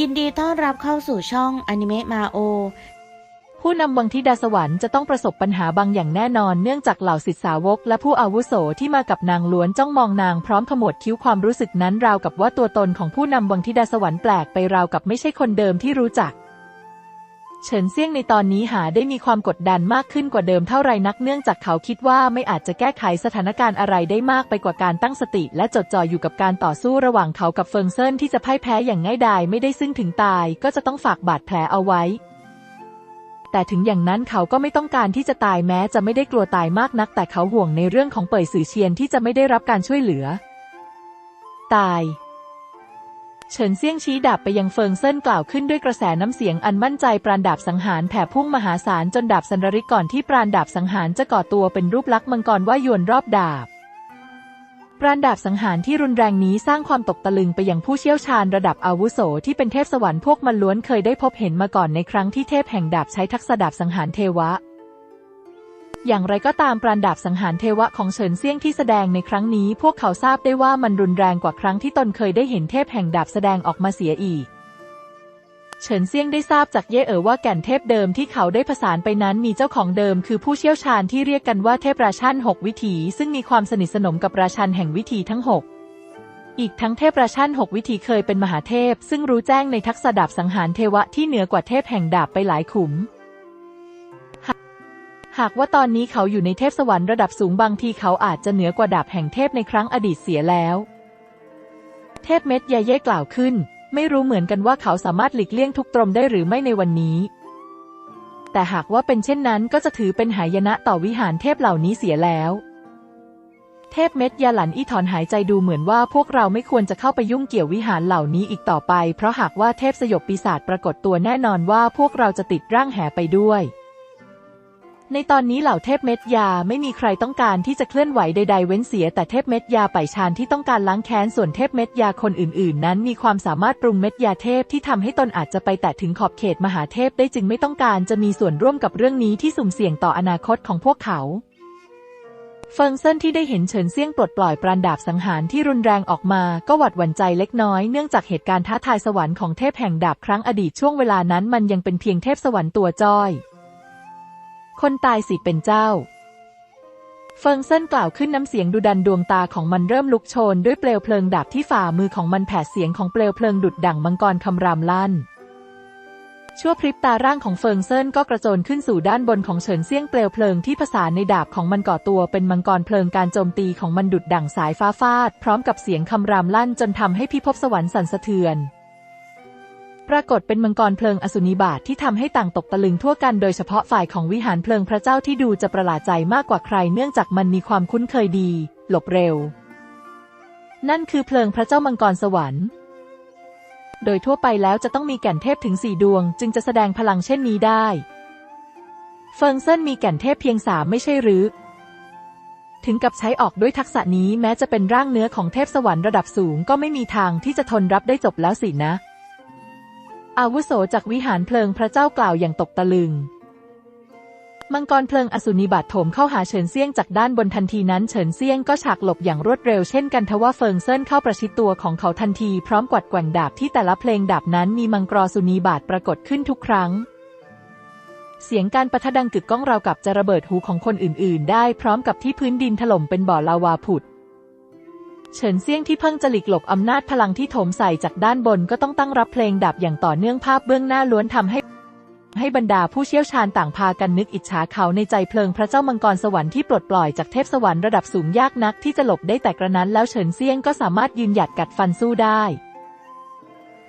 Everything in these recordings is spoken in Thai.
ยินดีต้อนรับเข้าสู่ช่องอนิเมะมาโอ ผู้นำวังทิดาสวรรค์จะต้องประสบปัญหาบางอย่างแน่นอนเนื่องจากเหล่าศิษสาวกและผู้อาวุโสที่มากับนางล้วนจ้องมองนางพร้อมขมวดคิ้วความรู้สึกนั้นราวกับว่าตัวตนของผู้นำวังทิดาสวรรค์แปลกไปราวกับไม่ใช่คนเดิมที่รู้จัก เฉินเซี่ยงในตอนนี้หาได้มีความกดดันมากขึ้นกว่าเดิมเท่าไรนักเนื่องจากเขาคิดว่าไม่อาจจะแก้ไขสถานการณ์อะไรได้มากไปกว่าการตั้งสติ และจดจ่ออยู่กับการต่อสู้ระหว่างเขากับเฟิงเซินที่จะพ่ายแพ้อย่างง่ายดายไม่ได้ซึ่งถึงตาย ก็จะต้องฝากบาดแผลเอาไว้ แต่ถึงอย่างนั้นเขาก็ไม่ต้องการที่จะตายแม้จะไม่ได้กลัวตายมากนัก แต่เขาห่วงในเรื่องของเป่ยสื่อเชียนที่จะไม่ได้รับการช่วยเหลือ ตาย เฉินเซี่ยงชี้ดาบไปยังเฟิงเซินกล่าวขึ้นด้วยกระแสน้ำเสียงอันมั่นใจปราณดาบสังหารแผ่พุ่งมหาศาลจนดาบสันริกก่อนที่ปราณดาบสังหารจะก่อตัวเป็นรูปลักษณ์มังกรว่ายวนรอบดาบปราณดาบสังหารที่รุนแรงนี้สร้างความตกตะลึงไปยังผู้เชี่ยวชาญระดับอาวุโสที่เป็นเทพสวรรค์พวกมันล้วนเคยได้พบเห็นมาก่อนในครั้งที่เทพแห่งดาบใช้ทักษะดาบสังหารเทวะ อย่างไรก็ตามปราณดาบสังหารเทวะของเฉินเซี่ยงที่แสดงในครั้งนี้ พวกเขาทราบได้ว่ามันรุนแรงกว่าครั้งที่ตนเคยได้เห็นเทพแห่งดาบแสดงออกมาเสียอีก เฉินเซี่ยงได้ทราบจากเย่เอ๋อว่าแก่นเทพเดิมที่เขาได้ผสานไปนั้นมีเจ้าของเดิม คือผู้เชี่ยวชาญที่เรียกกันว่าเทพราชันหกวิถี ซึ่งมีความสนิทสนมกับราชันแห่งวิถีทั้งหกอีกทั้งเทพราชันหกวิถีเคยเป็นมหาเทพ ซึ่งรู้แจ้งในทักษะดาบสังหารเทวะที่เหนือกว่าเทพแห่งดาบไปหลายขุม หากว่าตอนนี้เขาอยู่ในเทพสวรรค์ระดับสูงบางทีเขาอาจจะเหนือกว่าดาบแห่งเทพในครั้งอดีตเสียแล้ว เทพเม็ดยาเย่กล่าวขึ้น ไม่รู้เหมือนกันว่าเขาสามารถหลีกเลี่ยงทุกตรมได้หรือไม่ในวันนี้ แต่หากว่าเป็นเช่นนั้นก็จะถือเป็นหายนะต่อวิหารเทพเหล่านี้เสียแล้ว เทพเม็ดยาหลันอีถอนหายใจดูเหมือนว่าพวกเราไม่ควรจะเข้าไปยุ่งเกี่ยววิหารเหล่านี้อีกต่อไป เพราะหากว่าเทพสยบปีศาจปรากฏตัวแน่นอนว่าพวกเราจะติดร่างแหไปด้วย ในตอนนี้เหล่าเทพเม็ดยาไม่มีใครต้องการที่จะเคลื่อนไหวใดๆเว้นเสีย แต่เทพเม็ดยาไปชานที่ต้องการล้างแค้นส่วนเทพเม็ดยาคนอื่นๆ นั้นมีความสามารถปรุงเม็ดยาเทพที่ทำให้ตนอาจจะไปแตะถึงขอบเขตมหาเทพได้จึงไม่ต้องการจะมีส่วนร่วมกับเรื่องนี้ที่สุ่มเสี่ยงต่ออนาคตของพวกเขาเฟิงเซินที่ได้เห็นเฉินเซี่ยงปลดปล่อยปราณดาบสังหารที่รุนแรงออกมาก็หวัดหวั่นใจเล็กน้อยเนื่องจากเหตุการณ์ท้าทายสวรรค์ของเทพแห่งดาบครั้งอดีตช่วงเวลานั้นมันยังเป็นเพียงเทพสวรรค์ตัวจ้อย คนตายสิเป็นเจ้า เฟิงเซินกล่าวขึ้นน้ำเสียงดุดันดวงตาของมันเริ่มลุกโชนด้วยเปลวเพลิงดาบที่ฝ่ามือของมันแผดเสียงของเปลวเพลิงดุดดั่งมังกรคำรามลั่นชั่วพริบตาร่างของเฟิงเซินก็กระโจนขึ้นสู่ด้านบนของเฉินเซี่ยงเปลวเพลิงที่ผสานในดาบของมันก่อตัวเป็นมังกรเพลิงการโจมตีของมันดุดดั่งสายฟ้าฟาด พร้อมกับเสียงคำรามลั่นจนทำให้พิภพสวรรค์สั่นสะเทือน ปรากฏเป็นมังกรเพลิงอสุนิบาตที่ทำให้ต่างตกตะลึงทั่วกันโดยเฉพาะฝ่ายของวิหารเพลิงพระเจ้าที่ดูจะประหลาดใจมากกว่าใครเนื่องจากมันมีความคุ้นเคยดี หลบเร็ว นั่นคือเพลิงพระเจ้ามังกรสวรรค์ โดยทั่วไปแล้วจะต้องมีแก่นเทพถึงสี่ดวง จึงจะแสดงพลังเช่นนี้ได้ เฟิงเซินมีแก่นเทพเพียงสามไม่ใช่หรือถึงกับใช้ออกด้วยทักษะนี้แม้จะเป็นร่างเนื้อของเทพสวรรค์ระดับสูงก็ไม่มีทางที่จะทนรับได้จบแล้วสินะ อาวุโสจากวิหารเพลิงพระเจ้ากล่าวอย่างตกตะลึง มังกรเพลิงอสุนิบาตโถมเข้าหาเฉินเซี่ยงจากด้านบนทันทีนั้นเฉินเซี่ยงก็ฉากหลบอย่างรวดเร็วเช่นกันทว่าเฟิงเซินเข้าประชิดตัวของเขาทันทีพร้อมกวัดแกว่งดาบที่แต่ละเพลงดาบนั้นมีมังกรสุนีบาตปรากฏขึ้นทุกครั้ง เสียงการประทะดังกึกก้องราวกับจะระเบิดหูของคนอื่น ๆ ได้พร้อมกับที่พื้นดินถล่มเป็นบ่อลาวาผุด เฉินเซี่ยงที่เพิ่งจะหลีกหลบอำนาจพลังที่โถมใส่จากด้านบนก็ต้องตั้งรับเพลงดับอย่างต่อเนื่องภาพเบื้องหน้าล้วนทำให้ ให้บรรดาผู้เชี่ยวชาญต่างพากันนึกอิจฉาเขาในใจเพลิงพระเจ้ามังกรสวรรค์ที่ปลดปล่อยจากเทพสวรรค์ระดับสูงยากนักที่จะหลบได้แต่กระนั้นแล้วเฉินเซี่ยงก็สามารถยืนหยัดกัดฟันสู้ได้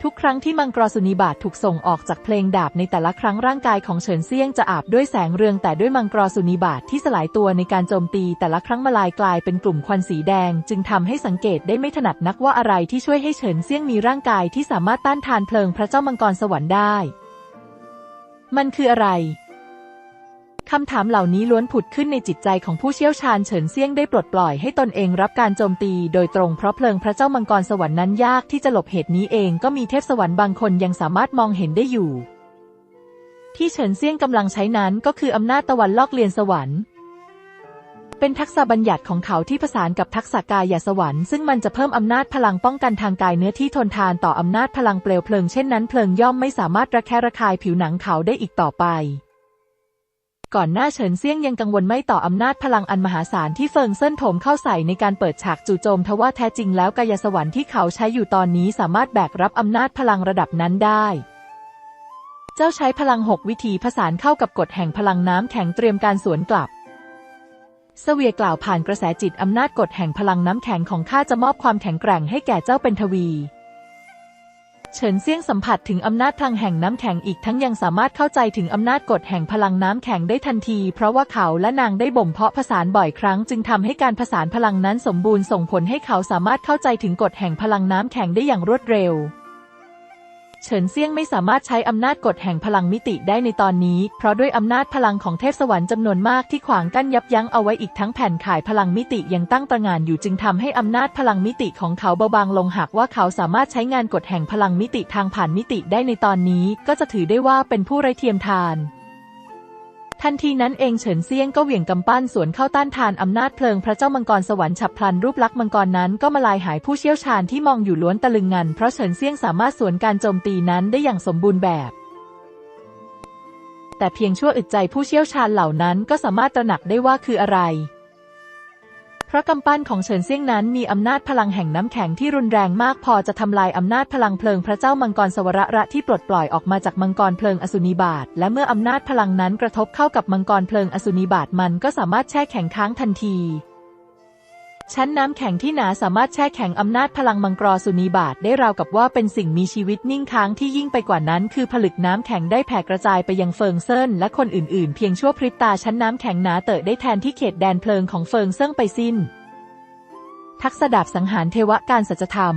ทุกครั้งที่มังกรสุนีบาตถูกส่งออกจากเพลงดาบในแต่ละครั้งร่างกายของเฉินเซียงจะอาบด้วยแสงเรืองแต่ด้วยมังกรสุนีบาตที่สลายตัวในการโจมตีแต่ละครั้งมาลายกลายเป็นกลุ่มควันสีแดง จึงทำให้สังเกตได้ไม่ถนัดนักว่าอะไรที่ช่วยให้เฉินเซียงมีร่างกายที่สามารถต้านทานเพลิงพระเจ้ามังกรสวรรค์ได้ มันคืออะไร คำถามเหล่านี้ล้วนผุดขึ้นในจิตใจของผู้เชี่ยวชาญเฉินเซี่ยงได้ปลดปล่อยให้ตนเองรับการโจมตีโดยตรงเพราะเพลิงพระเจ้ามังกรสวรรค์นั้นยากที่จะหลบเหตุนี้เองก็มีเทพสวรรค์บางคนยังสามารถมองเห็นได้อยู่ ที่เฉินเซี่ยงกำลังใช้นั้นก็คืออำนาจตะวันลอกเลียนสวรรค์ เป็นทักษะบัญญัติของเขาที่ผสานกับทักษะกายสวรรค์ซึ่งมันจะเพิ่มอำนาจพลังป้องกันทางกายเนื้อที่ทนทานต่ออำนาจพลังเปลวเพลิงเช่นนั้นเพลิงย่อมไม่สามารถระแคะระคายผิวหนังเขาได้อีกต่อไป ก่อนหน้าเฉินเซี่ยงยังกังวลไม่ต่ออำนาจพลังอันมหาศาลที่เฟิงเซินโถมเข้าใส่ในการเปิดฉากจู่โจมทว่าแท้จริงแล้วกายสวรรค์ที่เขาใช้อยู่ตอนนี้สามารถแบกรับอำนาจพลังระดับนั้นได้ เจ้าใช้พลังหกวิธีผสานเข้ากับกฎแห่งพลังน้ำแข็งเตรียมการสวนกลับเสวียกล่าวผ่านกระแสจิตอำนาจกฎแห่งพลังน้ำแข็งของข้าจะมอบความแข็งแกร่งให้แก่เจ้าเป็นทวี เฉินเซี่ยงสัมผัสถึงอำนาจพลังแห่งน้ำแข็งอีกทั้งยังสามารถเข้าใจถึงอำนาจกฎแห่งพลังน้ำแข็งได้ทันที เพราะว่าเขาและนางได้บ่มเพาะผสานบ่อยครั้ง จึงทำให้การผสานพลังนั้นสมบูรณ์ส่งผลให้เขาสามารถเข้าใจถึงกฎแห่งพลังน้ำแข็งได้อย่างรวดเร็ว เฉินเซี่ยงไม่สามารถใช้อำนาจกฎแห่งพลังมิติได้ในตอนนี้ เพราะด้วยอำนาจพลังของเทพสวรรค์จำนวนมากที่ขวางกั้นยับยั้งเอาไว้อีกทั้งแผ่นข่ายพลังมิติยังตั้งตระหง่านอยู่จึงทำให้อำนาจพลังมิติของเขาเบาบางลงหากว่าเขาสามารถใช้งานกฎแห่งพลังมิติทางผ่านมิติได้ในตอนนี้ ก็จะถือได้ว่าเป็นผู้ไร้เทียมทาน ทันทีนั้นเองเฉินเซียงก็เหวี่ยงกำปั้นสวนเข้าต้านทานอำนาจเพลิงพระเจ้ามังกรสวรรค์ฉับพลันรูปลักษณ์มังกรนั้นก็มาลายหายผู้เชี่ยวชาญที่มองอยู่ล้วนตะลึงงัน เพราะเฉินเซียงสามารถสวนการโจมตีนั้นได้อย่างสมบูรณ์แบบ แต่เพียงชั่วอึดใจผู้เชี่ยวชาญเหล่านั้นก็สามารถตระหนักได้ว่าคืออะไร ราะกำปั้นของเฉินเซี่ยงนั้นมีอำนาจพลังแห่งน้ำแข็งที่รุนแรงมากพอจะทำลายอำนาจพลังเพลิงพระเจ้ามังกรสวรระที่ปลดปล่อยออกมาจากมังกรเพลิงอสุนิบาตและเมื่ออำนาจพลังนั้นกระทบเข้ากับมังกรเพลิงอสุนิบาตมันก็สามารถแช่แข็งค้างทันที ชั้นน้ำแข็งที่หนาสามารถแช่แข็งอำนาจพลังมังกรสุนีบาทได้ราวกับว่าเป็นสิ่งมีชีวิตนิ่งค้างที่ยิ่งไปกว่านั้น คือผลึกน้ำแข็งได้แผ่กระจายไปยังเฟิงเซินและคนอื่นๆ เพียงชั่วพริบตาชั้นน้ำแข็งหนาเตอะได้แทนที่เขตแดนเพลิงของเฟิงเซิงไปสิ้น ทักษะดาบสังหารเทวะการสัจธรรม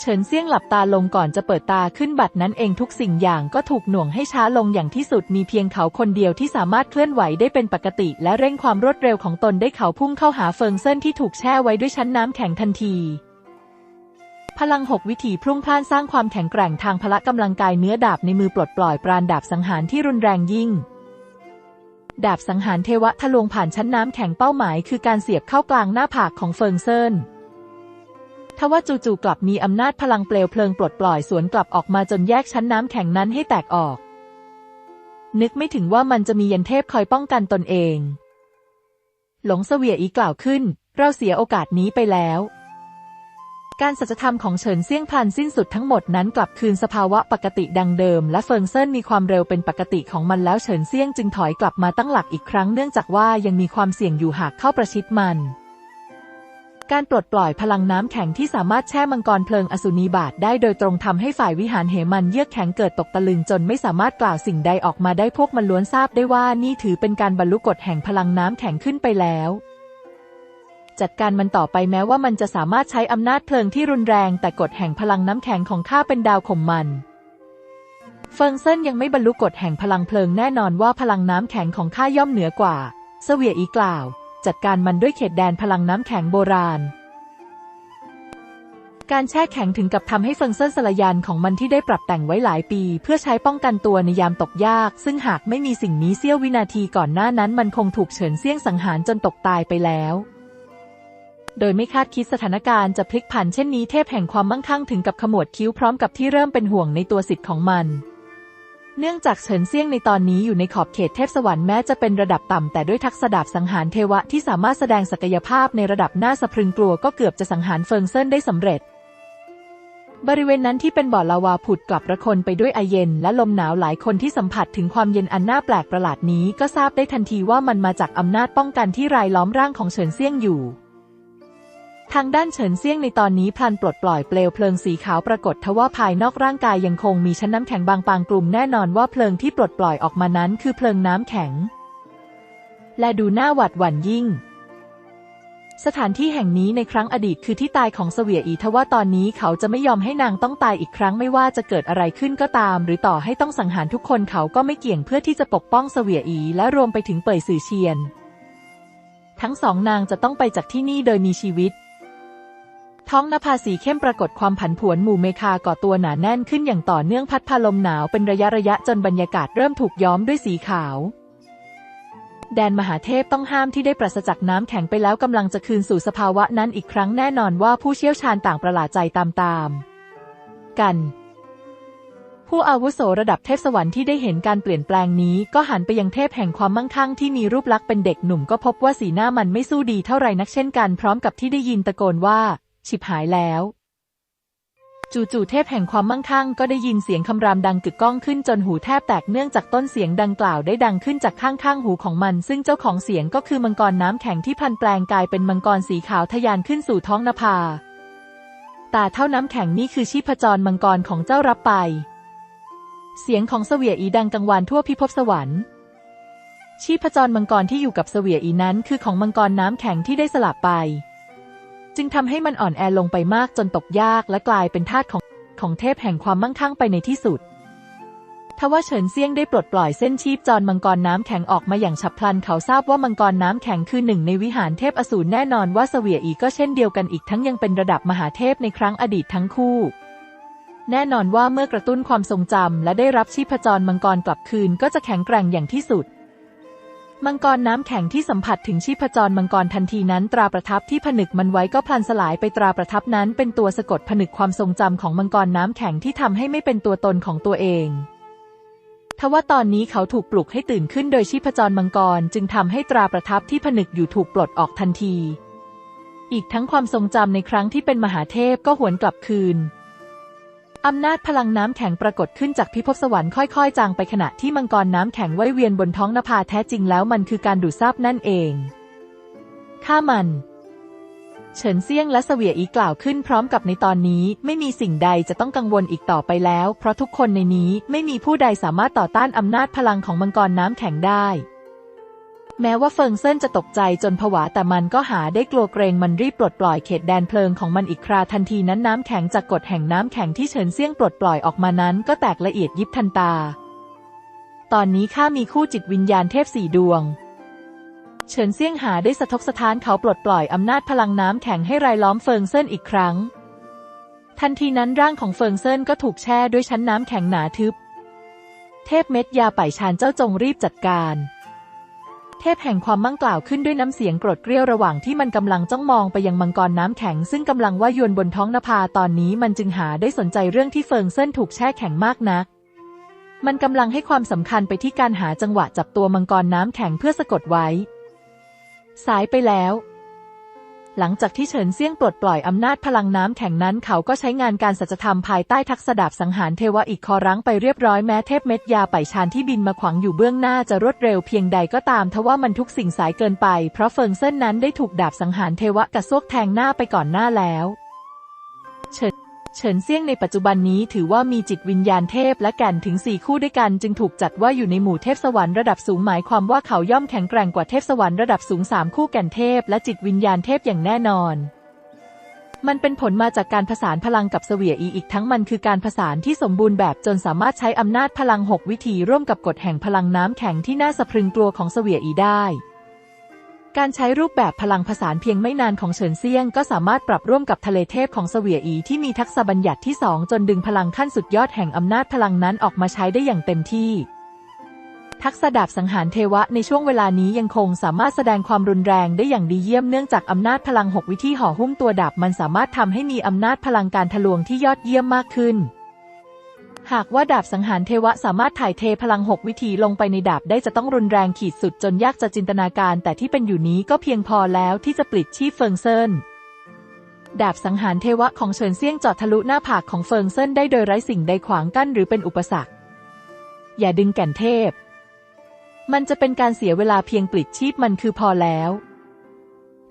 เฉินเซี่ยงหลับตาลงก่อนจะเปิดตาขึ้นบัดนั้นเองทุกสิ่งอย่างก็ถูกหน่วงให้ช้าลงอย่างที่สุดมีเพียงเขาคนเดียวที่สามารถเคลื่อนไหวได้เป็นปกติ และเร่งความรวดเร็วของตนได้เขาพุ่งเข้าหาเฟิงเซินที่ถูกแช่ไว้ด้วยชั้นน้ำแข็งทันที พลังหกวิถีพุ่งพล่านสร้างความแข็งแกร่งทางพละกำลังกายเนื้อดาบในมือปลดปล่อยปราณดาบสังหารที่รุนแรงยิ่งดาบสังหารเทวะทะลวงผ่านชั้นน้ำแข็งเป้าหมาย คือการเสียบเข้ากลางหน้าผากของเฟิงเซิน ทว่าจู่ๆกลับมีอำนาจพลังเปลวเพลิงปลดปล่อยสวนกลับออกมาจนแยกชั้นน้ำแข็งนั้นให้แตกออก นึกไม่ถึงว่ามันจะมียันเทพคอยป้องกันตนเอง หลงเสวียอีกล่าวขึ้น เราเสียโอกาสนี้ไปแล้ว การสัจธรรมของเฉินเซี่ยงพลันสิ้นสุดทั้งหมดนั้นกลับคืนสภาวะปกติดังเดิม และเฟิงเซินมีความเร็วเป็นปกติของมันแล้วเฉินเซี่ยงจึงถอยกลับมาตั้งหลักอีกครั้งเนื่องจากว่ายังมีความเสี่ยงอยู่หากเข้าประชิดมัน การปลดปล่อยพลังน้ำแข็งที่สามารถแช่มังกรเพลิงอสุนีบาตได้โดยตรงทำให้ฝ่ายวิหารเหมันเยือกแข็งเกิดตกตะลึงจนไม่สามารถกล่าวสิ่งใดออกมาได้พวกมันล้วนทราบได้ว่านี่ถือเป็นการบรรลุกฎแห่งพลังน้ำแข็งขึ้นไปแล้วจัดการมันต่อไปแม้ว่ามันจะสามารถใช้อำนาจเพลิงที่รุนแรง แต่กฎแห่งพลังน้ำแข็งของข้าเป็นดาวข่มมัน เฟิงเซินยังไม่บรรลุกฎแห่งพลังเพลิงแน่นอนว่าพลังน้ำแข็งของข้าย่อมเหนือกว่า เสวียอีกล่าว จัดการมันด้วยเขตแดนพลังน้ำแข็งโบราณ การแช่แข็งถึงกับทำให้เฟิงเซินสลายานของมันที่ได้ปรับแต่งไว้หลายปี เพื่อใช้ป้องกันตัวในยามตกยาก ซึ่งหากไม่มีสิ่งนี้เสี้ยววินาทีก่อนหน้านั้นมันคงถูกเฉินเซี่ยงสังหารจนตกตายไปแล้วโดยไม่คาดคิดสถานการณ์จะพลิกผันเช่นนี้เทพแห่งความมั่งคั่งถึงกับขมวดคิ้วพร้อมกับที่เริ่มเป็นห่วงในตัวสิทธิ์ของมัน เนื่องจากเฉินเซี่ยงในตอนนี้อยู่ในขอบเขตเทพสวรรค์แม้จะเป็นระดับต่ำแต่ด้วยทักษะดาบสังหารเทวะที่สามารถแสดงศักยภาพในระดับหน้าสะพรึงกลัวก็เกือบจะสังหารเฟิงเซินได้สำเร็จ บริเวณนั้นที่เป็นบ่อลาวาผุดกลับระคนไปด้วยไอเย็น และลมหนาวหลายคนที่สัมผัสถึงความเย็นอันน่าแปลกประหลาดนี้ ก็ทราบได้ทันทีว่ามันมาจากอำนาจป้องกันที่รายล้อมร่างของเฉินเซี่ยงอยู่ ทางด้านเฉินเซี่ยงในตอนนี้พลันปลดปล่อยเปลวเพลิงสีขาวปรากฏทว่าภายนอกร่างกายยังคงมีชั้นน้ำแข็งบางปางกลุ่มแน่นอนว่าเพลิงที่ปลดปล่อยออกมานั้นคือเพลิงน้ำแข็ง และดูน่าหวาดหวั่นยิ่ง สถานที่แห่งนี้ในครั้งอดีตคือที่ตายของเสวียอีทว่าตอนนี้เขาจะไม่ยอมให้นางต้องตายอีกครั้งไม่ว่าจะเกิดอะไรขึ้นก็ตาม หรือต่อให้ต้องสังหารทุกคนเขาก็ไม่เกี่ยงเพื่อที่จะปกป้องเสวียอีและรวมไปถึงเป่ยสื่อเชียน ทั้งสองนางจะต้องไปจากที่นี่โดยมีชีวิต ท้องนภาสีเข้มปรากฏความผันผวนหมู่เมคาก่อตัวหนาแน่นขึ้นอย่างต่อเนื่องพัดพาลมหนาวเป็นระยะระยะจนบรรยากาศเริ่มถูกย้อมด้วยสีขาว แดนมหาเทพต้องห้ามที่ได้ปราศจากน้ำแข็งไปแล้วกำลังจะคืนสู่สภาวะนั้นอีกครั้งแน่นอนว่าผู้เชี่ยวชาญต่างประหลาดใจตามๆกันผู้อาวุโสระดับเทพสวรรค์ที่ได้เห็นการเปลี่ยนแปลงนี้ ก็หันไปยังเทพแห่งความมั่งคั่งที่มีรูปลักษณ์เป็นเด็กหนุ่มก็พบว่าสีหน้ามันไม่สู้ดีเท่าไรนักเช่นกันพร้อมกับที่ได้ยินตะโกนว่า ฉิบหายแล้วจู่ๆเทพแห่งความมั่งคั่งก็ได้ยินเสียงคำรามดังกึกก้องขึ้นจนหูแทบแตกเนื่องจากต้นเสียงดังกล่าวได้ดังขึ้นจากข้างๆหูของมัน ซึ่งเจ้าของเสียงก็คือมังกรน้ำแข็งที่พันแปลงกายเป็นมังกรสีขาวทะยานขึ้นสู่ท้องนภาตาเท่าน้ำแข็งนี่คือชีพจรมังกรของเจ้ารับไป เสียงของเสวียอีดังกังวานทั่วพิภพสวรรค์ ชีพจรมังกรที่อยู่กับเสวียอีนั้นคือของมังกรน้ำแข็งที่ได้สลับไป จึงทำให้มันอ่อนแอลงไปมากจนตกยากและกลายเป็นทาสของของเทพแห่งความมั่งคั่งไปในที่สุดทว่าเฉินเซียงได้ปลดปล่อยเส้นชีพจรมังกรน้ำแข็งออกมาอย่างฉับพลันเขาทราบว่ามังกรน้ำแข็งคือหนึ่งในวิหารเทพอสูรแน่นอนว่าเสวียอีก็เช่นเดียวกันอีกทั้งยังเป็นระดับมหาเทพในครั้งอดีตทั้งคู่ แน่นอนว่าเมื่อกระตุ้นความทรงจำและได้รับชีพจรมังกรกลับคืนก็จะแข็งแกร่งอย่างที่สุด มังกรน้ำแข็งที่สัมผัสถึงชีพจรมังกรทันทีนั้นตราประทับที่ผนึกมันไว้ก็พลันสลายไปตราประทับนั้นเป็นตัวสะกดผนึกความทรงจำของมังกรน้ำแข็งที่ทำให้ไม่เป็นตัวตนของตัวเองทว่าตอนนี้เขาถูกปลุกให้ตื่นขึ้นโดยชีพจรมังกรจึงทำให้ตราประทับที่ผนึกอยู่ถูกปลดออกทันที อีกทั้งความทรงจำในครั้งที่เป็นมหาเทพก็หวนกลับคืน อำนาจพลังน้ำแข็งปรากฏขึ้นจากพิภพสวรรค์ค่อยๆ จางไปขณะที่มังกรน้ำแข็งว่ายเวียนบนท้องนภาแท้จริงแล้วมันคือการดูดซับนั่นเองข้ามัน เฉินเซียงและเสวียอีกล่าวขึ้นพร้อมกับในตอนนี้ไม่มีสิ่งใดจะต้องกังวลอีกต่อไปแล้ว เพราะทุกคนในนี้ไม่มีผู้ใดสามารถต่อต้านอำนาจพลังของมังกรน้ำแข็งได้ แม้ว่าเฟิงเซินจะตกใจจนผวาแต่มันก็หาได้กลัวเกรงมันรีบปลดปล่อยเขตแดนเพลิงของมันอีกคราทันทีนั้นน้ำแข็งจากกฎแห่งน้ำแข็งที่เฉินเซี่ยงปลดปล่อยออกมานั้นก็แตกละเอียดยิบทันตา ตอนนี้ข้ามีคู่จิตวิญญาณเทพสี่ดวง เฉินเซี่ยงหาได้สะทกสะท้านเขาปลดปล่อยอำนาจพลังน้ำแข็งให้รายล้อมเฟิงเซินอีกครั้ง ทันทีนั้นร่างของเฟิงเซินก็ถูกแช่ด้วยชั้นน้ำแข็งหนาทึบ เทพเม็ดยาป่ายชานเจ้าจงรีบจัดการ เทพแห่งความมั่งกล่าวขึ้นด้วยน้ำเสียงโกรธเกรี้ยวระหว่างที่มันกำลังจ้องมองไปยังมังกรน้ำแข็ง ซึ่งกำลังว่ายวนบนท้องนภาตอนนี้มันจึงหาได้สนใจเรื่องที่เฟิงเซินถูกแช่แข็งมากนัก มันกำลังให้ความสำคัญไปที่การหาจังหวะจับตัวมังกรน้ำแข็งเพื่อสะกดไว้ สายไปแล้ว หลังจากที่เฉินเซี่ยงปลดปล่อยอำนาจพลังน้ำแข็งนั้นเขาก็ใช้งานการสัจธรรมภายใต้ทักษดาบสังหารเทวะอีกคอรั้งไปเรียบร้อยแม้เทพเม็ดยาไปชานที่บินมาขวางอยู่เบื้องหน้าจะรวดเร็วเพียงใดก็ตามทว่ามันทุกสิ่งสายเกินไป เพราะเฟิงเส้นนั้นได้ถูกดาบสังหารเทวะกระซวกแทงหน้าไปก่อนหน้าแล้วเฉิน เฉินเซี่ยงในปัจจุบันนี้ถือว่ามีจิตวิญญาณเทพและแก่นถึงสี่คู่ด้วยกันจึงถูกจัดว่าอยู่ในหมู่เทพสวรรค์ระดับสูงหมายความว่าเขาย่อมแข็งแกร่งกว่าเทพสวรรค์ระดับสูงสามคู่แก่นเทพและจิตวิญญาณเทพอย่างแน่นอนมันเป็นผลมาจากการผสานพลังกับเสวียอีอีกทั้งมันคือการผสานที่สมบูรณ์แบบจนสามารถใช้อำนาจพลังหกวิธีร่วมกับกฎแห่งพลังน้ำแข็งที่น่าสะพรึงกลัวของเสวียอีได้ การใช้รูปแบบพลังผสานเพียงไม่นานของเฉินเซียง ก็สามารถปรับร่วมกับทะเลเทพของเสวียอีที่มีทักษะบัญญัติที่สองจนดึงพลังขั้นสุดยอดแห่งอำนาจพลังนั้นออกมาใช้ได้อย่างเต็มที่ ทักษะดาบสังหารเทวะในช่วงเวลานี้ยังคงสามารถแสดงความรุนแรงได้อย่างดีเยี่ยมเนื่องจากอำนาจพลังหกวิธีห่อหุ้มตัวดาบมันสามารถทำให้มีอำนาจพลังการทะลวงที่ยอดเยี่ยมมากขึ้น หากว่าดาบสังหารเทวะสามารถถ่ายเทพลังหกวิธีลงไปในดาบได้จะต้องรุนแรงขีดสุดจนยากจะจินตนาการ แต่ที่เป็นอยู่นี้ก็เพียงพอแล้วที่จะปลิดชีพเฟิงเซินดาบสังหารเทวะของเฉินเซี่ยงจาะทะลุหน้าผากของเฟิงเซินได้โดยไร้สิ่งใดขวางกั้นหรือเป็นอุปสรรค อย่าดึงแก่นเทพ มันจะเป็นการเสียเวลาเพียงปลิดชีพมันคือพอแล้ว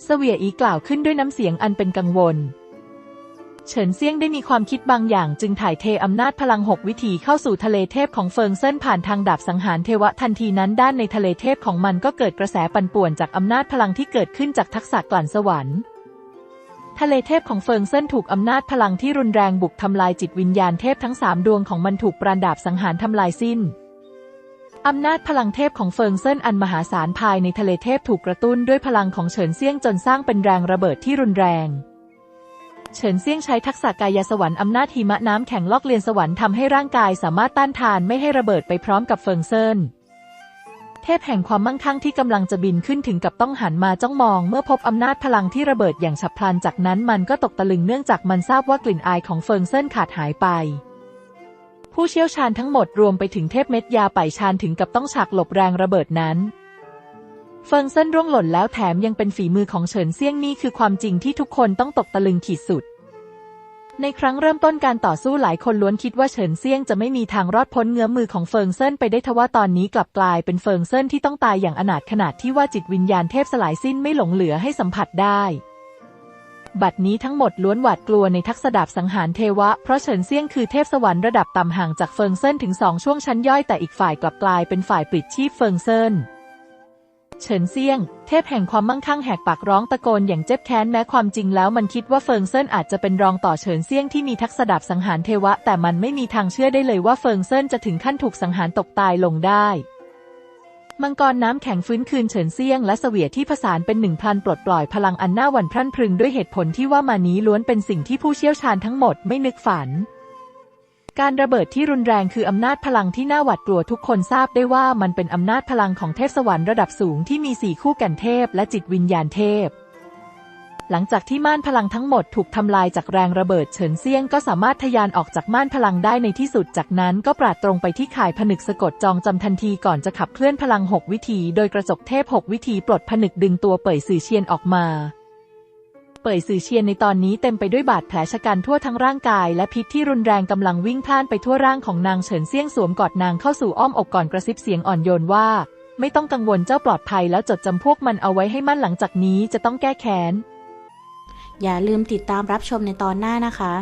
เสวียอีกล่าวขึ้นด้วยน้ำเสียงอันเป็นกังวล เฉินเซี่ยงได้มีความคิดบางอย่างจึงถ่ายเทอำนาจพลังหกวิถีเข้าสู่ทะเลเทพของเฟิงเซินผ่านทางดาบสังหารเทวะทันทีนั้นด้านในทะเลเทพของมันก็เกิดกระแสปั่นป่วนจากอำนาจพลังที่เกิดขึ้นจากทักษะกลั่นสวรรค์ทะเลเทพของเฟิงเซินถูกอำนาจพลังที่รุนแรงบุกทำลายจิตวิญญาณเทพทั้งสามดวงของมันถูกปราณดาบสังหารทำลายสิ้นอำนาจพลังเทพของเฟิงเซินอันมหาศาลภายในทะเลเทพถูกกระตุ้นด้วยพลังของเฉินเซี่ยงจนสร้างเป็นแรงระเบิดที่รุนแรง เฉินเซี่ยงใช้ทักษะกายสวรรค์อำนาจหิมะน้ำแข็งลอกเลียนสวรรค์ทำให้ร่างกายสามารถต้านทานไม่ให้ระเบิดไปพร้อมกับเฟิงเซินเทเทพแห่งความมั่งคั่งที่กำลังจะบินขึ้นถึงกับต้องหันมาจ้องมอง เมื่อพบอำนาจพลังที่ระเบิดอย่างฉับพลันจากนั้นมันก็ตกตะลึงเนื่องจากมันทราบว่ากลิ่นอายของเฟิงเซินขาดหายไป ผู้เชี่ยวชาญทั้งหมดรวมไปถึงเทพเม็ดยาไปชานถึงกับต้องฉากหลบแรงระเบิดนั้น เฟิงเซินร่วงหล่นแล้วแถมยังเป็นฝีมือของเฉินเซี่ยงนี่คือความจริงที่ทุกคนต้องตกตะลึงขีดสุด ในครั้งเริ่มต้นการต่อสู้หลายคนล้วนคิดว่าเฉินเซี่ยงจะไม่มีทางรอดพ้นเงื้อมือของเฟิงเซินไปได้ทว่าตอนนี้กลับกลายเป็นเฟิงเซินที่ต้องตายอย่างอนาถขนาดที่ว่าจิตวิญญาณเทพสลายสิ้นไม่หลงเหลือให้สัมผัสได้ บัดนี้ทั้งหมดล้วนหวาดกลัวในทักษดาบสังหารเทวะ เพราะเฉินเซี่ยงคือเทพสวรรค์ระดับต่ำห่างจากเฟิงเซินถึงสองช่วงชั้นย่อยแต่อีกฝ่ายกลับกลายเป็นฝ่ายปลิดชีพเฟิงเซิน เฉินเซี่ยง เทพแห่งความมั่งคั่งแหกปากร้องตะโกนอย่างเจ็บแค้นแม้ความจริงแล้วมันคิดว่าเฟิงเซินอาจจะเป็นรองต่อเฉินเซี่ยงที่มีทักษะดาบสังหารเทวะ แต่มันไม่มีทางเชื่อได้เลยว่าเฟิงเซินจะถึงขั้นถูกสังหารตกตายลงได้มังกรน้ำแข็งฟื้นคืนเฉินเซี่ยงและเสวียที่ผสานเป็นหนึ่งพลันปลดปล่อยพลังอันน่าหวั่นพรั่นพรึงด้วยเหตุผลที่ว่ามานี้ล้วนเป็นสิ่งที่ผู้เชี่ยวชาญทั้งหมดไม่นึกฝัน การระเบิดที่รุนแรงคืออำนาจพลังที่น่าหวาดกลัวทุกคนทราบได้ว่ามันเป็นอำนาจพลังของเทพสวรรค์ระดับสูงที่มีสี่คู่กันเทพและจิตวิญญาณเทพ หลังจากที่ม่านพลังทั้งหมดถูกทำลายจากแรงระเบิดเฉินเซียงก็สามารถทะยานออกจากม่านพลังได้ในที่สุดจากนั้นก็ปราดตรงไปที่ข่ายผนึกสะกดจองจำทันทีก่อนจะขับเคลื่อนพลังหกวิธี โดยกระจกเทพหกวิธีปลดผนึกดึงตัวเป่ยสื่อเชียนออกมา เป่ยสื่อเชียนในตอนนี้เต็มไปด้วยบาดแผลชะกันทั่วทั้งร่างกาย และพิษที่รุนแรงกำลังวิ่งพล่านไปทั่วร่างของนางเฉินเซี่ยงสวมกอดนางเข้าสู่อ้อมอกก่อนกระซิบเสียงอ่อนโยนว่า ไม่ต้องกังวลเจ้าปลอดภัยแล้วจดจำพวกมันเอาไว้ให้มั่นหลังจากนี้จะต้องแก้แค้นอย่าลืมติดตามรับชมในตอนหน้านะคะ